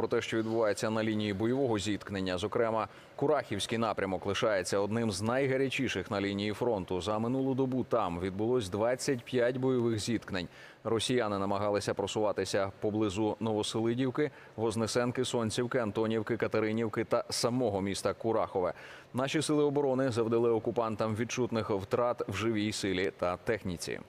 про те, що відбувається на лінії бойового зіткнення. Зокрема, Курахівський напрямок лишається одним з найгарячіших на лінії фронту. За минулу добу там відбулось 25 бойових зіткнень. Росіяни намагалися просуватися поблизу Новоселидівки, Вознесенки, Сонцівки, Антонівки, Катеринівки та самого міста Курахове. Наші сили оборони завдали окупантам відчутних втрат в живій силі та техніці.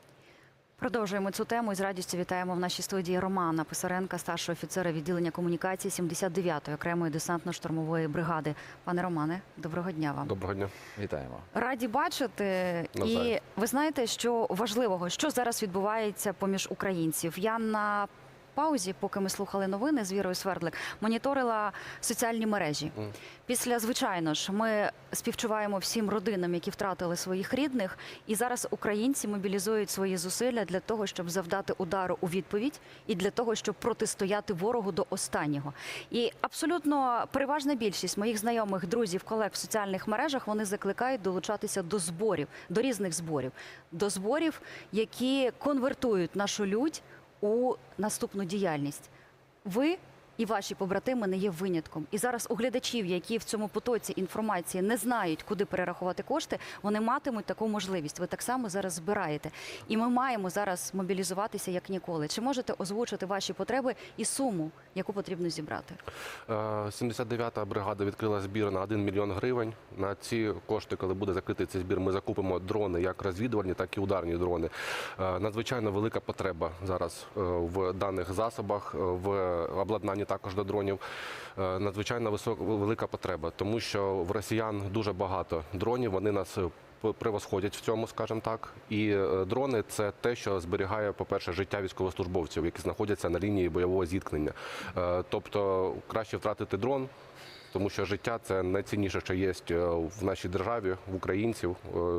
Продовжуємо цю тему і з радістю вітаємо в нашій студії Романа Писаренка, старшого офіцера відділення комунікації 79-ї окремої десантно-штурмової бригади. Пане Романе, доброго дня вам. Доброго дня. Вітаємо. Раді бачити. Навзаєм. І ви знаєте, що важливого, що зараз відбувається поміж українців. Я на паузі, поки ми слухали новини з Вірою Свердлик, моніторила соціальні мережі. Після, звичайно ж, ми співчуваємо всім родинам, які втратили своїх рідних, і зараз українці мобілізують свої зусилля для того, щоб завдати удару у відповідь і для того, щоб протистояти ворогу до останнього. І абсолютно переважна більшість моїх знайомих, друзів, колег в соціальних мережах вони закликають долучатися до зборів, до різних зборів, до зборів, які конвертують нашу людь у наступну діяльність. Ви і ваші побратими не є винятком. І зараз у глядачів, які в цьому потоці інформації не знають, куди перерахувати кошти, вони матимуть таку можливість. Ви так само зараз збираєте. І ми маємо зараз мобілізуватися як ніколи. Чи можете озвучити ваші потреби і суму, яку потрібно зібрати? Е, 79-та бригада відкрила збір на 1 мільйон гривень. На ці кошти, коли буде закритий цей збір, ми закупимо дрони, як розвідувальні, так і ударні дрони. Е, Надзвичайно велика потреба зараз е, в даних засобах, е, в обладнанні також до дронів. Е, Надзвичайно висока велика потреба, тому що в росіян дуже багато дронів. Вони нас е, превосходять в цьому, скажімо так. І е, дрони це те, що зберігає, по-перше, життя військовослужбовців, які знаходяться на лінії бойового зіткнення. Тобто краще втратити дрон. Тому що життя це найцінніше, що є в нашій державі, в українців,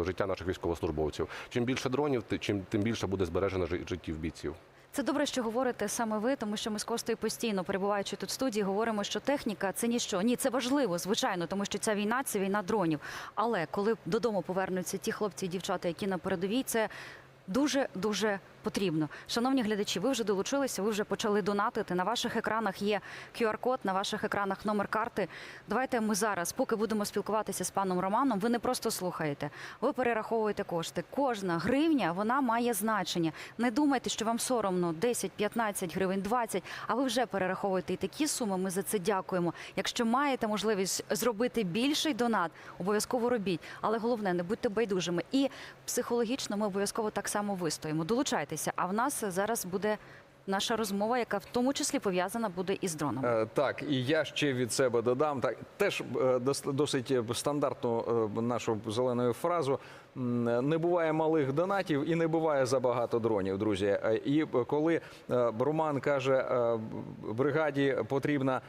життя наших військовослужбовців. Чим більше дронів, тим більше буде збережено жи- життів бійців. Це добре, що говорите саме ви, тому що ми з Костою постійно перебуваючи тут в студії, говоримо, що техніка це ніщо. Ні, це важливо, звичайно, тому що ця війна це війна дронів. Але коли додому повернуться ті хлопці і дівчата, які на передовій, це дуже дуже потрібно. Шановні глядачі, ви вже долучилися, ви вже почали донатити. На ваших екранах є QR-код, на ваших екранах номер карти. Давайте ми зараз, поки будемо спілкуватися з паном Романом, ви не просто слухаєте, ви перераховуєте кошти. Кожна гривня вона має значення. Не думайте, що вам соромно 10, 15 гривень, 20, а ви вже перераховуєте і такі суми. Ми за це дякуємо. Якщо маєте можливість зробити більший донат, обов'язково робіть. Але головне, не будьте байдужими. І психологічно ми обов'язково так само вистоїмо. Долучайтеся. А в нас зараз буде наша розмова, яка в тому числі пов'язана буде із дронами. Е, Так, і я ще від себе додам так теж е, досить стандартну е, нашу зелену фразу. Не буває малих донатів і не буває забагато дронів, друзі. І коли Роман каже, бригаді потрібна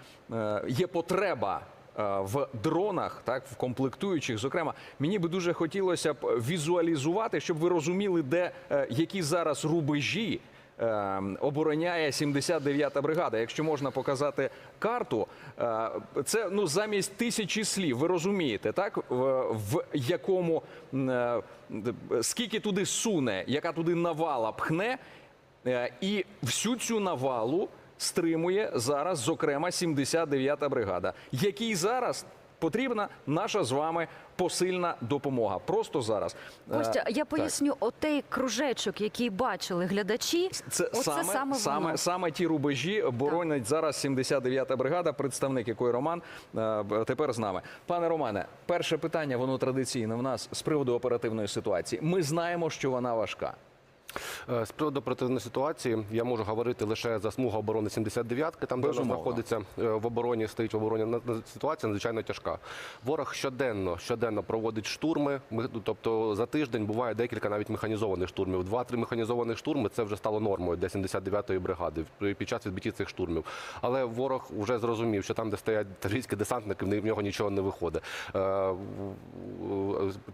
є потреба. Е, В дронах, так в комплектуючих, зокрема, мені би дуже хотілося б візуалізувати, щоб ви розуміли, де е, які зараз рубежі е, обороняє 79-та бригада. Якщо можна показати карту, е, це ну замість тисячі слів. Ви розумієте, так в, в якому скільки туди суне, яка туди навала пхне, і всю цю навалу стримує зараз, зокрема, 79-та бригада, якій зараз. Потрібна наша з вами посильна допомога. Просто зараз. Е, Костя, я так. поясню, отей кружечок, який бачили глядачі, Це оце саме, саме, саме, саме, ті рубежі боронять зараз 79-та бригада, представник якої Роман е, тепер з нами. Пане Романе, перше питання, воно традиційне в нас з приводу оперативної ситуації. Ми знаємо, що вона важка. Е, З приводу оперативної ситуації я можу говорити лише за смугу оборони 79-ки, там де вона знаходиться е, в обороні, стоїть в обороні. Ситуація надзвичайно тяжка. Ворог щоденно, щоденно проводить штурми. Ми- Тобто за тиждень буває декілька навіть механізованих штурмів. Два-три механізованих штурми це вже стало нормою для 79-ї бригади під час відбиття цих штурмів. Але ворог вже зрозумів, що там, де стоять російські десантники, в нього нічого не виходить. Е,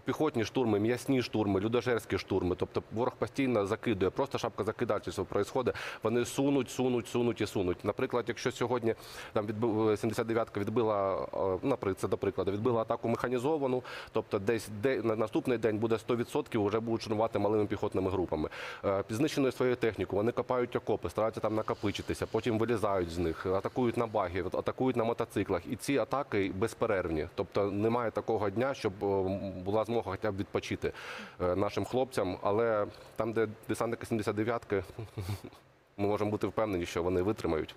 Піхотні штурми, м'ясні штурми, людожерські штурми. Тобто ворог постійно закидує просто шапка закидательства происходить. Вони сунуть, сунуть, сунуть і сунуть. Наприклад, якщо сьогодні там відбив 79-ка відбила, е, це до прикладу, відбила атаку механізовану, тобто десь де на наступний день буде 100% вже будуть штурмувати малими піхотними групами. Е, знищеною своєю технікою вони копають окопи, стараються там накопичитися, потім вилізають з них, атакують на баги, атакують на мотоциклах. І ці атаки безперервні. Тобто немає такого дня, щоб е, була змога хоча б відпочити нашим хлопцям. Але там, де десантники 79-ки, ми можемо бути впевнені, що вони витримають.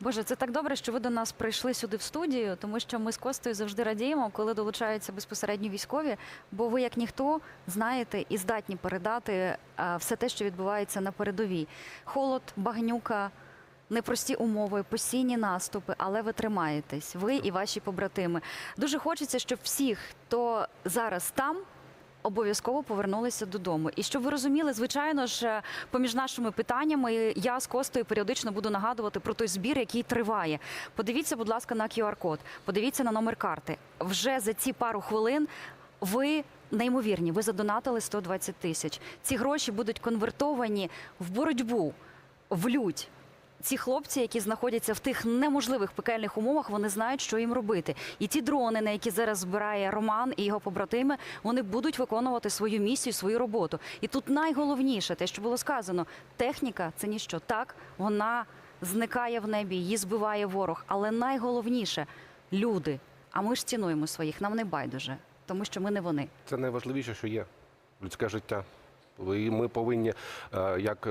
Боже, це так добре, що ви до нас прийшли сюди в студію, тому що ми з Костою завжди радіємо, коли долучаються безпосередньо військові, бо ви, як ніхто, знаєте і здатні передати все те, що відбувається на передовій. Холод, багнюка. Непрості умови, постійні наступи, але ви тримаєтесь, ви і ваші побратими. Дуже хочеться, щоб всі, хто зараз там, обов'язково повернулися додому. І щоб ви розуміли, звичайно ж, е, поміж нашими питаннями я з Костою періодично буду нагадувати про той збір, який триває. Подивіться, будь ласка, на QR-код, подивіться на номер карти. Вже за ці пару хвилин ви. Неймовірні, ви задонатили 120 тисяч. Ці гроші будуть конвертовані в боротьбу, в лють. Ці хлопці, які знаходяться в тих неможливих пекельних умовах, вони знають, що їм робити. І ті дрони, на які зараз збирає Роман і його побратими, вони будуть виконувати свою місію, свою роботу. І тут найголовніше, те, що було сказано, техніка це ніщо. Так, вона зникає в небі, її збиває ворог. Але найголовніше люди. А ми ж цінуємо своїх, нам не байдуже, тому що ми не вони. Це найважливіше, що є людське життя. І ми повинні е, як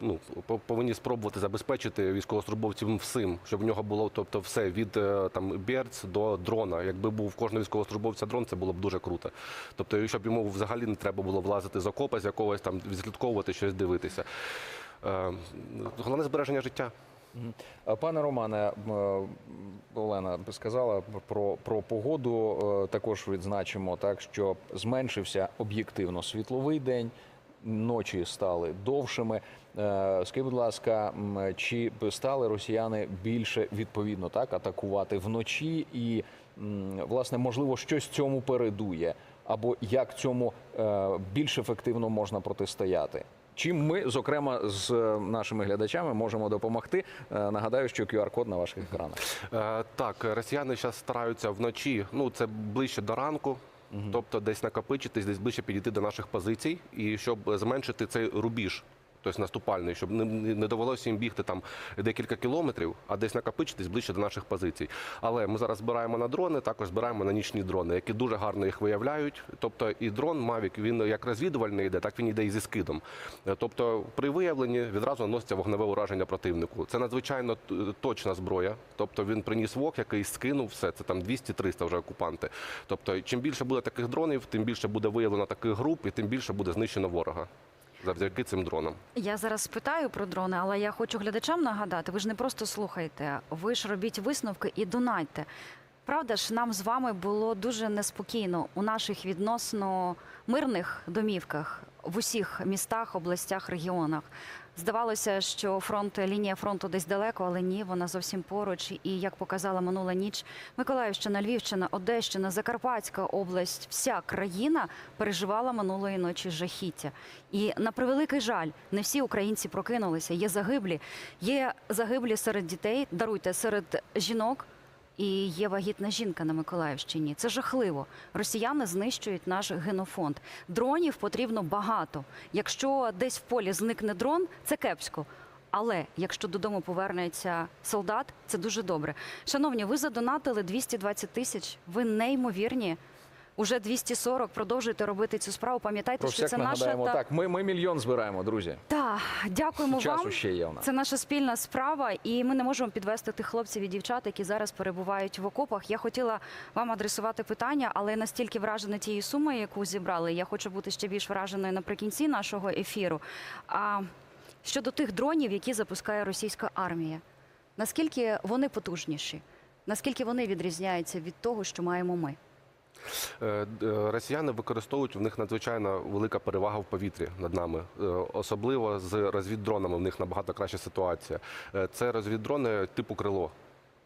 ну, по- повинні спробувати забезпечити військовослужбовців всім, щоб в нього було тобто все від е, там берц до дрона. Якби був в кожного військовослужбовця дрон, це було б дуже круто. Тобто, щоб йому взагалі не треба було влазити з окопа з якогось там відслідковувати щось дивитися. Е, Головне збереження життя. Пане Романе, Олена сказала про, про погоду. Також відзначимо так, що зменшився об'єктивно світловий день, ночі стали довшими. Е, Скажіть, будь ласка, чи стали росіяни більше відповідно так атакувати вночі, і власне можливо щось цьому передує, або як цьому е, більш ефективно можна протистояти? Чим ми, зокрема, з нашими глядачами можемо допомогти? Е, Нагадаю, що QR-код на ваших екранах. Так, росіяни зараз стараються вночі, ну це ближче до ранку. Тобто десь накопичитись, десь ближче підійти до наших позицій, і щоб зменшити цей рубіж, тобто наступальний, щоб не, довелося їм бігти там декілька кілометрів, а десь накопичитись ближче до наших позицій. Але ми зараз збираємо на дрони, також збираємо на нічні дрони, які дуже гарно їх виявляють. Тобто і дрон Mavic, він як розвідувальний йде, так він йде і зі скидом. Тобто при виявленні відразу наноситься вогневе ураження противнику. Це надзвичайно точна зброя. Тобто він приніс вог, який скинув все. Це там 200-300 вже окупанти. Тобто, чим більше буде таких дронів, тим більше буде виявлено таких груп, і тим більше буде знищено ворога завдяки цим дронам. Я зараз питаю про дрони, але я хочу глядачам нагадати: ви ж не просто слухайте, ви ж робіть висновки і донайте. Правда ж, нам з вами було дуже неспокійно у наших відносно мирних домівках в усіх містах, областях, регіонах. Здавалося, що фронт, лінія фронту десь далеко, але ні, вона зовсім поруч. І як показала минула ніч, Миколаївщина, Львівщина, Одещина, Закарпатська область, вся країна переживала минулої ночі жахіття. І на превеликий жаль, не всі українці прокинулися. Є загиблі, є загиблі серед дітей, даруйте серед жінок. І є вагітна жінка на Миколаївщині. Це жахливо. Росіяни знищують наш генофонд. Дронів потрібно багато. Якщо десь в полі зникне дрон, це кепсько. Але якщо додому повернеться солдат, це дуже добре. Шановні, ви задонатили 220 тисяч. Ви неймовірні. Уже 240. Продовжуйте робити цю справу. Пам'ятайте, що це наша та... так. Ми, ми мільйон збираємо, друзі. Та, дякуємо Часу вам. ще є у нас. Це наша спільна справа, і ми не можемо підвести тих хлопців і дівчат, які зараз перебувають в окопах. Я хотіла вам адресувати питання, але настільки вражена тією сумою, яку зібрали. Я хочу бути ще більш враженою наприкінці нашого ефіру. А щодо тих дронів, які запускає російська армія, наскільки вони потужніші? Наскільки вони відрізняються від того, що маємо ми? Е, е, Росіяни використовують в них надзвичайно велика перевага в повітрі над нами, Е, особливо з розвіддронами. В них набагато краща ситуація. Це розвіддрони типу крило.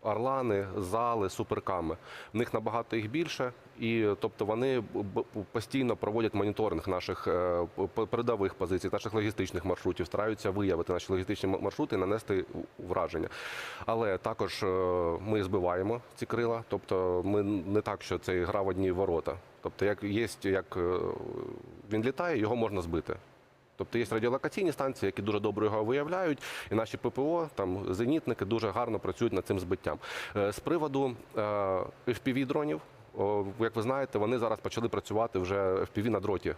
Орлани, зали, суперками. В них набагато їх більше, і тобто вони постійно проводять моніторинг наших е, передових позицій, наших логістичних маршрутів, стараються виявити наші логістичні маршрути і нанести враження. Але також е, ми збиваємо ці крила, тобто ми не так, що це гра в одні ворота. Тобто, як є, як е, він літає, його можна збити. Тобто є радіолокаційні станції, які дуже добре його виявляють, і наші ППО, там зенітники дуже гарно працюють над цим збиттям. Е, З приводу е, fpv дронів, як ви знаєте, вони зараз почали працювати вже FPV на дроті.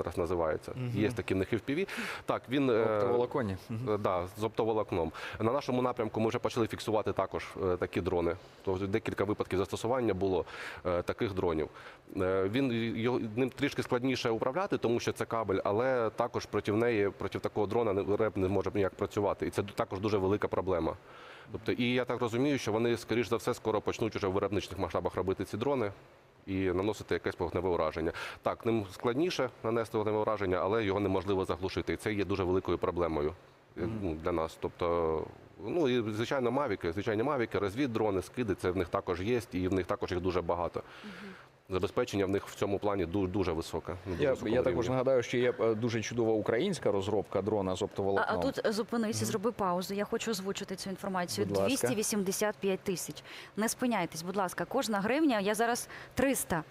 Зараз називається. Є такі в них FPV. Так, він е, Оптоволоконні. Е, Да, з оптоволокном. На нашому напрямку ми вже почали фіксувати також е, такі дрони. Тобто декілька випадків застосування було таких дронів. Він його ним трішки складніше управляти, тому що це кабель, але також проти неї, проти такого дрона реп не може ніяк працювати. І це також дуже велика проблема. Тобто, і я так розумію, що вони, скоріш за все, скоро почнуть уже в виробничих масштабах робити ці дрони. І наносити якесь вогневе ураження. Так, ним складніше нанести вогневе ураження, але його неможливо заглушити. І це є дуже великою проблемою е, ну, для нас. Тобто, ну і звичайно, мавіки, звичайні мавіки, розвіддрони, скиди, це в них також є, і в них також їх дуже багато. Забезпечення в них в цьому плані дуже, дуже високе. дуже Я, я також нагадаю, що є е, дуже чудова українська розробка дрона з оптоволокном. а тут зупинися, зроби паузу. Я хочу озвучити цю інформацію. Будь ласка. 285 тисяч. Не спиняйтесь, будь ласка, кожна гривня. Я зараз 300.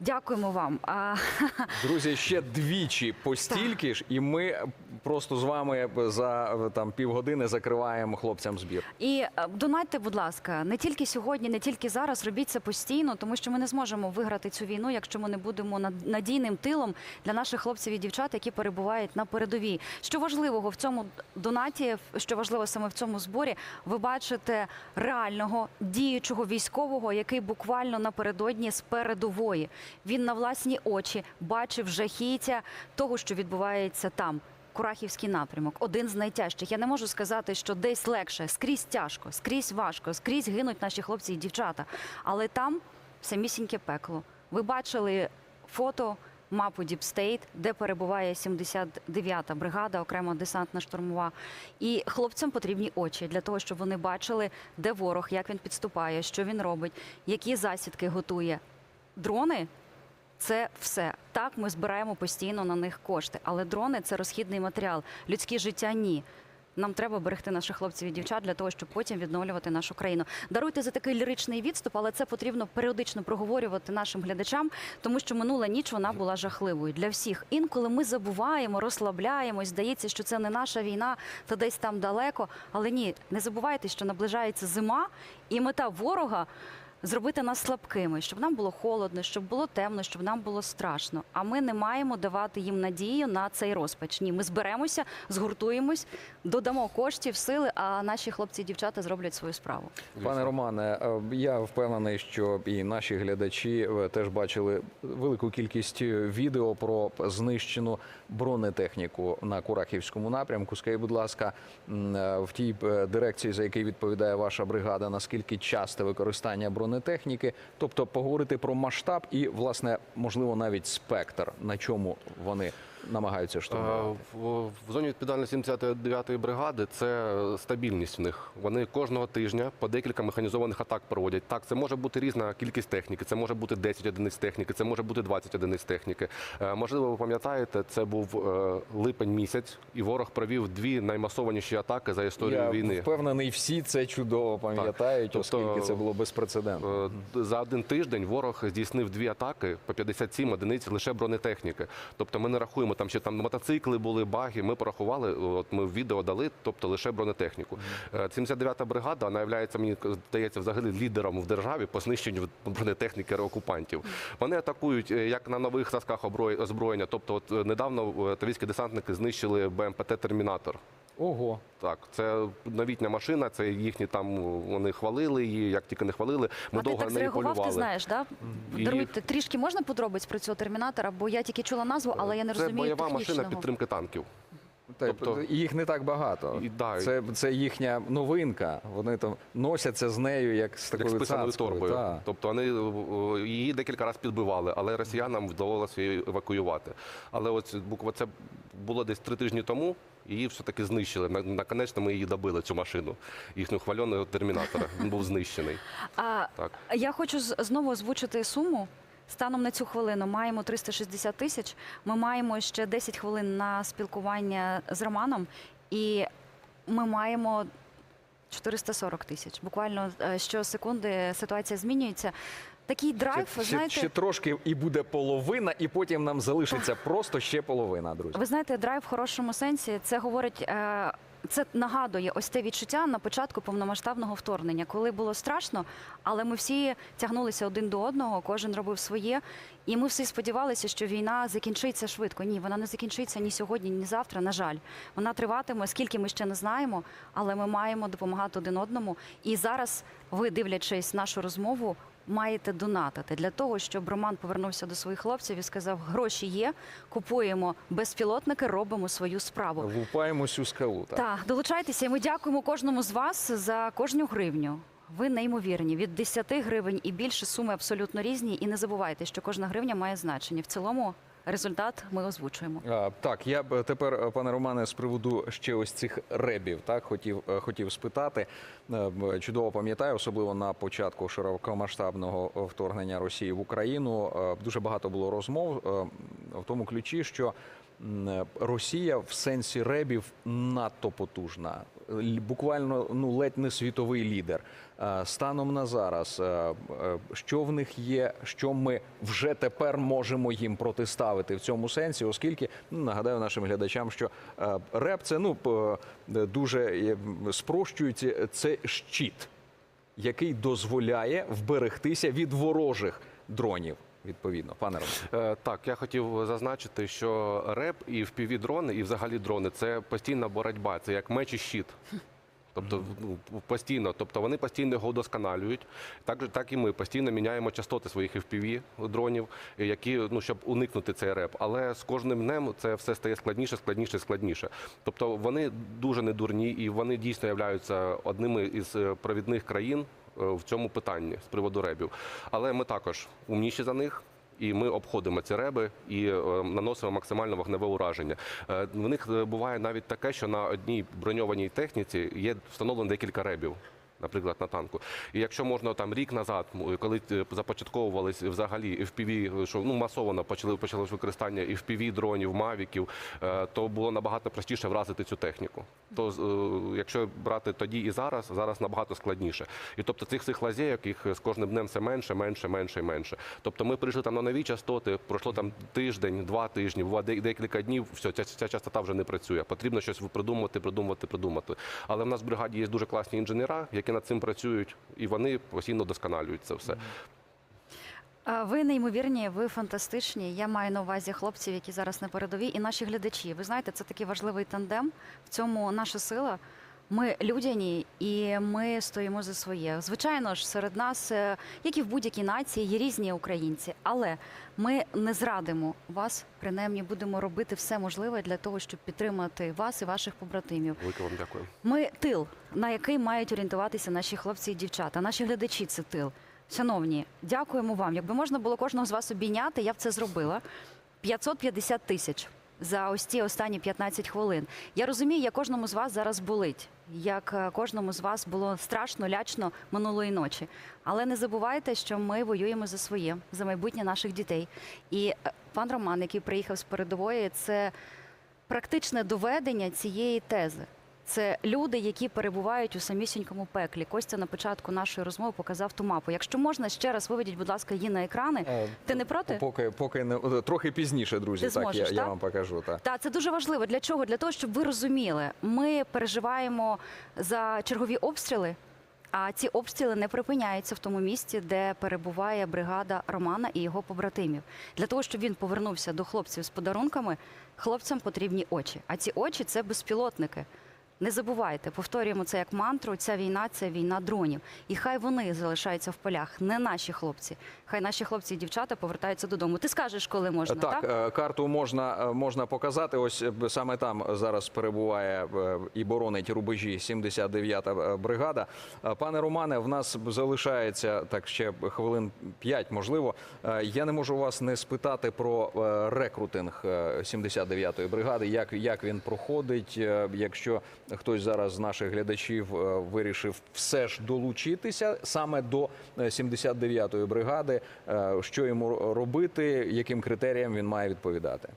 Дякуємо вам. Друзі, ще двічі постільки ж, і ми просто з вами за е, там півгодини закриваємо хлопцям збір. І е, донатьте, будь ласка, не тільки сьогодні, не тільки зараз. Робіть це постійно, тому що ми не зможемо виграти цю війну, якщо ми не будемо над- надійним тилом для наших хлопців і дівчат, які перебувають на передовій. Що важливого в цьому донаті, що важливо саме в цьому зборі, ви бачите реального діючого військового, який буквально напередодні з передової. Він на власні очі бачив жахіття того, що відбувається там. Курахівський напрямок один з найтяжчих. Я не можу сказати, що десь легше, скрізь тяжко, скрізь важко, скрізь гинуть наші хлопці і дівчата. Але там самісіньке пекло. Ви бачили фото, мапу State, де перебуває 79-та бригада, окрема десантна штурмова. І хлопцям потрібні очі для того, щоб вони бачили, де ворог, як він підступає, що він робить, які засідки готує. Дрони це все так. Ми збираємо постійно на них кошти, але дрони це розхідний матеріал. Людське життя ні. Нам треба берегти наших хлопців і дівчат для того, щоб потім відновлювати нашу країну. Даруйте за такий ліричний відступ, але це потрібно періодично проговорювати нашим глядачам, тому що минула ніч вона була жахливою для всіх. Інколи ми забуваємо, розслабляємось. Здається, що це не наша війна, та десь там далеко. Але ні, не забувайте, що наближається зима, і мета ворога зробити нас слабкими, щоб нам було холодно, щоб було темно, щоб нам було страшно. А ми не маємо давати їм надію на цей розпач. Ні, ми зберемося, згуртуємось, додамо коштів, сили, а наші хлопці і дівчата зроблять свою справу. Пане Романе, е, я впевнений, що і наші глядачі е, теж бачили велику кількість е, відео про знищену бронетехніку на Курахівському напрямку. Скажіть, будь ласка, в тій дирекції, за який відповідає ваша бригада, наскільки часте використання бронетехніки? Тобто поговорити про масштаб і, власне, можливо, навіть спектр, на чому вони намагаються Е, штурмувати? В, в зоні відповідальності 79-ї бригади це стабільність в них. Вони кожного тижня по декілька механізованих атак проводять. Так, це може бути різна кількість техніки, це може бути 10 одиниць техніки, це може бути 20 одиниць техніки. Е, Можливо, ви пам'ятаєте, це був е, липень місяць, і ворог провів дві наймасованіші атаки за історію Я війни. впевнений, всі це чудово пам'ятають, Тобто, оскільки це було безпрецедентно. Е, За один тиждень ворог здійснив дві атаки по 57 одиниць лише бронетехніки. Тобто ми не рахуємо там, ще там мотоцикли були, баги. Ми порахували. От ми в відео дали, тобто лише бронетехніку. Е, 79-та бригада вона є, мені здається, взагалі лідером в державі по знищенню бронетехніки окупантів. Вони атакують е, як на нових зразках озброєння. Тобто, от е, недавно тавійські десантники знищили БМПТ Термінатор. Ого. Так, це новітня машина, це їхні там вони хвалили її, як тільки не хвалили. Ми а ти довго так нею зреагував, ти знаєш, да? І- Даруйте, трішки можна подробиць про цього термінатора, бо я тільки чула назву, але я не це розумію бойова технічного. машина підтримки танків. Тобто- їх не так багато. І, да, Це, це їхня новинка. Вони там носяться з нею як з як такою з цацкою. торбою. Та. Тобто вони її декілька разів підбивали, але росіянам вдавалося її евакуювати. Але ось буква це було десь три тижні тому. Її все-таки знищили. На- Наконець ми її добили, цю машину. Їхню хвальоного термінатора. Він був знищений. А Так. я хочу знову озвучити суму. Станом на цю хвилину маємо 360 тисяч. Ми маємо ще 10 хвилин на спілкування з Романом, і ми маємо 440 тисяч. Буквально е, щосекунди ситуація змінюється. Такий драйв, ще, ще, ще трошки і буде половина, і потім нам залишиться просто ще половина, друзі. Ви знаєте, драйв в хорошому сенсі це говорить. Е, це нагадує ось те відчуття на початку повномасштабного вторгнення, коли було страшно, але ми всі тягнулися один до одного, кожен робив своє, і ми всі сподівалися, що війна закінчиться швидко. Ні, вона не закінчиться ні сьогодні, ні завтра. На жаль, вона триватиме, скільки ми ще не знаємо, але ми маємо допомагати один одному. І зараз ви, дивлячись нашу розмову, маєте донатити для того, щоб Роман повернувся до своїх хлопців і сказав: гроші є, купуємо безпілотники, робимо свою справу. Вупаємось у скалу. Так. Так, долучайтеся. і Ми дякуємо кожному з вас за кожну гривню. Ви неймовірні. Від 10 гривень і більше суми абсолютно різні. І не забувайте, що кожна гривня має значення. В цілому результат ми озвучуємо. А, так, я б тепер, е, пане Романе, з приводу ще ось цих ребів, так хотів, е, хотів спитати. Е, Чудово пам'ятаю, особливо на початку широкомасштабного вторгнення Росії в Україну. Дуже багато було розмов в тому ключі, що Росія в сенсі ребів надто потужна, буквально ну ледь не світовий лідер. Е, Станом на зараз, е, е, що в них є, що ми вже тепер можемо їм протиставити в цьому сенсі, оскільки ну, нагадаю нашим глядачам, що е, реп це ну е, дуже е, спрощують, е, це щит, який дозволяє вберегтися від ворожих дронів. Відповідно, пане Романе. Е, Так, я хотів зазначити, що реп і впіві дрони, і взагалі дрони це постійна боротьба, це як меч і щит. Тобто ну, постійно, тобто вони постійно його удосконалюють. Так, так і ми постійно міняємо частоти своїх FPV дронів, які ну щоб уникнути цей реп. Але з кожним днем це все стає складніше, складніше, складніше. Тобто вони дуже недурні і вони дійсно являються одними із е, провідних країн в цьому питанні з приводу ребів. Але ми також умніші за них. І ми обходимо ці реби і е, наносимо максимально вогневе ураження. Е, в них е, буває навіть таке, що на одній броньованій техніці є встановлено декілька ребів. Наприклад, на танку. І якщо можна там рік назад, коли е, започатковувались взагалі FPV, що ну масово почали почалось використання FPV дронів, мавіків, е, то було набагато простіше вразити цю техніку. То е, якщо брати тоді і зараз, зараз набагато складніше. І тобто цих цих лазейок їх з кожним днем все менше, менше, менше і менше. Тобто ми прийшли там на нові частоти, пройшло там тиждень, два тижні, декілька днів. Все, ця, ця частота вже не працює. Потрібно щось придумувати, придумувати, придумати. Але в нас в бригаді є дуже класні інженера, які над цим працюють, і вони постійно досконалюють це все. Ви неймовірні, ви фантастичні. Я маю на увазі хлопців, які зараз на передовій, і наші глядачі. Ви знаєте, це такий важливий тандем. В цьому наша сила. Ми людяні і ми стоїмо за своє. Звичайно ж, серед нас, е, як і в будь-якій нації, є різні українці, але ми не зрадимо вас. Принаймні будемо робити все можливе для того, щоб підтримати вас і ваших побратимів. Велике вам дякую. Ми тил, на який мають орієнтуватися наші хлопці і дівчата. Наші глядачі це тил. Шановні, дякуємо вам. Якби можна було кожного з вас обійняти, я б це зробила. 550 тисяч за ось ці останні 15 хвилин. Я розумію, як кожному з вас зараз болить, як е, кожному з вас було страшно, лячно минулої ночі. Але не забувайте, що ми воюємо за своє, за майбутнє наших дітей. І е, пан Роман, який приїхав з передової, це практичне доведення цієї тези. Це люди, які перебувають у самісінькому пеклі. Костя на початку нашої розмови показав ту мапу. Якщо можна, ще раз виведіть, будь ласка, її на екрани. Е, Ти не проти? Поки, поки не е, трохи пізніше, друзі. Ти так зможеш, я, я вам покажу. Так. Та це дуже важливо. Для чого? Для того, щоб ви розуміли, ми переживаємо за чергові обстріли. А ці обстріли не припиняються в тому місці, де перебуває бригада Романа і його побратимів. Для того, щоб він повернувся до хлопців з подарунками, хлопцям потрібні очі. А ці очі це безпілотники. Не забувайте, повторюємо це як мантру. Ця війна це війна дронів. І хай вони залишаються в полях, не наші хлопці. Хай наші хлопці і дівчата повертаються додому. Ти скажеш, коли можна, так? Так, е, карту можна, е, можна показати. Ось е, саме там зараз перебуває і боронить рубежі 79-та бригада. Пане Романе, в нас залишається так ще хвилин 5, можливо. Я не можу вас не спитати про рекрутинг е, 79-ї бригади. Як, як він проходить? Якщо хтось зараз з наших глядачів е, вирішив все ж долучитися саме до е, 79-ї бригади, е, що йому робити, яким критеріям він має відповідати?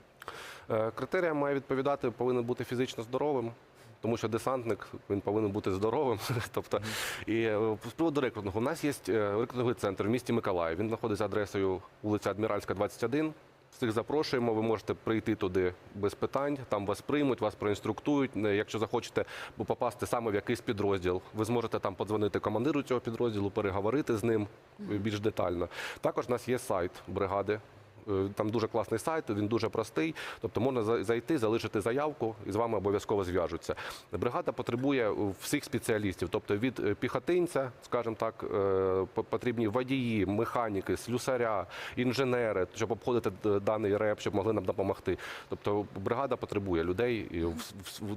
Е, Критеріям має відповідати, повинен бути фізично здоровим. Тому що десантник він повинен бути здоровим. тобто, і е, з приводу рекрутингу, у нас є е, рекрутинговий центр в місті Миколаїв. Він знаходиться адресою вулиця Адміральська, 21. Всіх запрошуємо. Ви можете прийти туди без питань. Там вас приймуть, вас проінструктують. Е, Якщо захочете попасти саме в якийсь підрозділ, ви зможете там подзвонити командиру цього підрозділу, переговорити з ним е, більш детально. Також у нас є сайт бригади. Е, Там дуже класний сайт, він дуже простий. Тобто можна за- зайти, залишити заявку і з вами обов'язково зв'яжуться. Бригада потребує всіх спеціалістів, тобто від е, піхотинця, скажімо так, е, потрібні водії, механіки, слюсаря, інженери, щоб обходити даний реп, щоб могли нам допомогти. Тобто бригада потребує людей.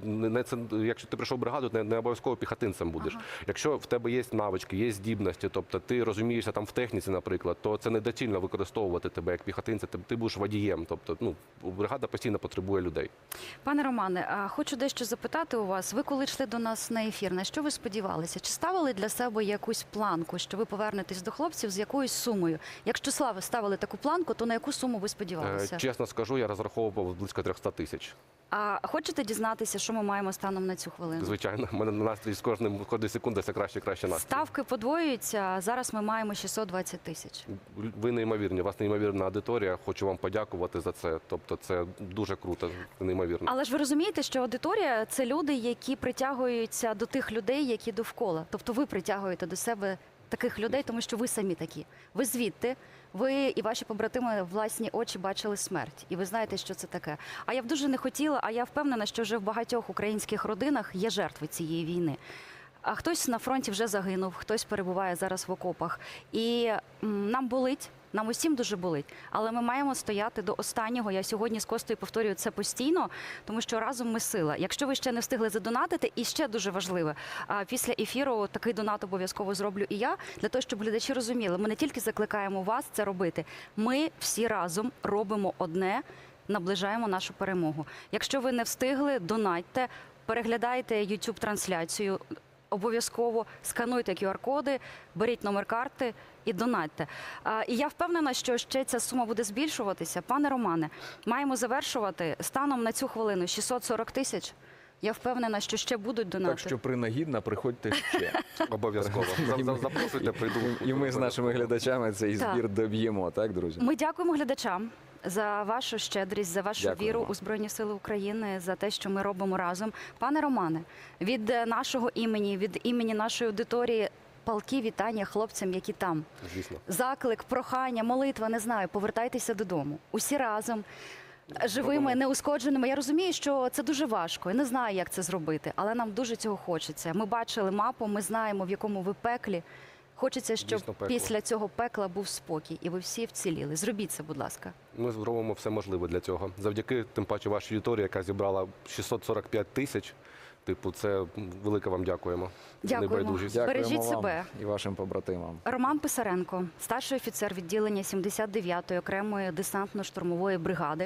Не- це- якщо ти прийшов в бригаду, не, не обов'язково піхотинцем будеш. Якщо в тебе є навички, є здібності, тобто ти розумієшся там в техніці, наприклад, то це недоцільно використовувати тебе як піхотинця, ти, ти будеш водієм. Тобто, ну бригада постійно потребує людей. Пане Романе, а хочу дещо запитати у вас. Ви коли йшли до нас на ефір, на що ви сподівалися? Чи ставили для себе якусь планку, що ви повернетесь до хлопців з якоюсь сумою? Якщо слави ставили таку планку, то на яку суму ви Е, сподівалися? Чесно скажу, я розраховував близько 300 тисяч. А хочете дізнатися, що ми маємо станом на цю хвилину? Звичайно, мене настрій з кожним кожної секунди все краще краще настрій. Ставки подвоюються. а Зараз ми маємо 620 тисяч. Ви неймовірні, у вас неймовірна аудиторія. Хочу вам подякувати за це. Тобто, це дуже круто, неймовірно. Але ж ви розумієте, що аудиторія це люди, які притягуються до тих людей, які довкола. Тобто ви притягуєте до себе таких людей, тому що ви самі такі. Ви звідти, ви і ваші побратими власні очі бачили смерть, і ви знаєте, що це таке. А я б дуже не хотіла, а я впевнена, що вже в багатьох українських родинах є жертви цієї війни. А хтось на фронті вже загинув, хтось перебуває зараз в окопах. І нам болить, нам усім дуже болить. Але ми маємо стояти до останнього. Я сьогодні з Костою повторюю це постійно, тому що разом ми сила. Якщо ви ще не встигли задонатити, і ще дуже важливе, після ефіру такий донат обов'язково зроблю і я для того, щоб глядачі розуміли. Ми не тільки закликаємо вас це робити. Ми всі разом робимо одне, наближаємо нашу перемогу. Якщо ви не встигли, донатьте, переглядайте youtube трансляцію обов'язково скануйте QR-коди, беріть номер карти і донатьте. І я впевнена, що ще ця сума буде збільшуватися. Пане Романе, маємо завершувати станом на цю хвилину 640 тисяч. Я впевнена, що ще будуть донати. Так що принагідно приходьте ще. Обов'язково. За- за- Запрошуйте, прийду. І ми з нашими глядачами цей збір доб'ємо, так, друзі? Ми дякуємо глядачам за вашу щедрість, за вашу Дякуємо. віру у Збройні Сили України, за те, що ми робимо разом. Пане Романе, від е, нашого імені, від імені нашої аудиторії, палки вітання хлопцям, які там. Звісно. Заклик, прохання, молитва, не знаю, повертайтеся додому. Усі разом. Живими, неушкодженими. Я розумію, що це дуже важко. Я не знаю, як це зробити, але нам дуже цього хочеться. Ми бачили мапу, ми знаємо, в якому ви пеклі. Хочеться, щоб після цього пекла був спокій, і ви всі вціліли. Зробіть це, будь ласка. Ми зробимо все можливе для цього. Завдяки тим паче вашій аудиторії, яка зібрала 645 тисяч. Типу, це велике вам дякуємо. Дякуємо. Дякуємо Бережіть вам себе. і вашим побратимам. Роман Писаренко, старший офіцер відділення 79-ї окремої десантно-штурмової бригади,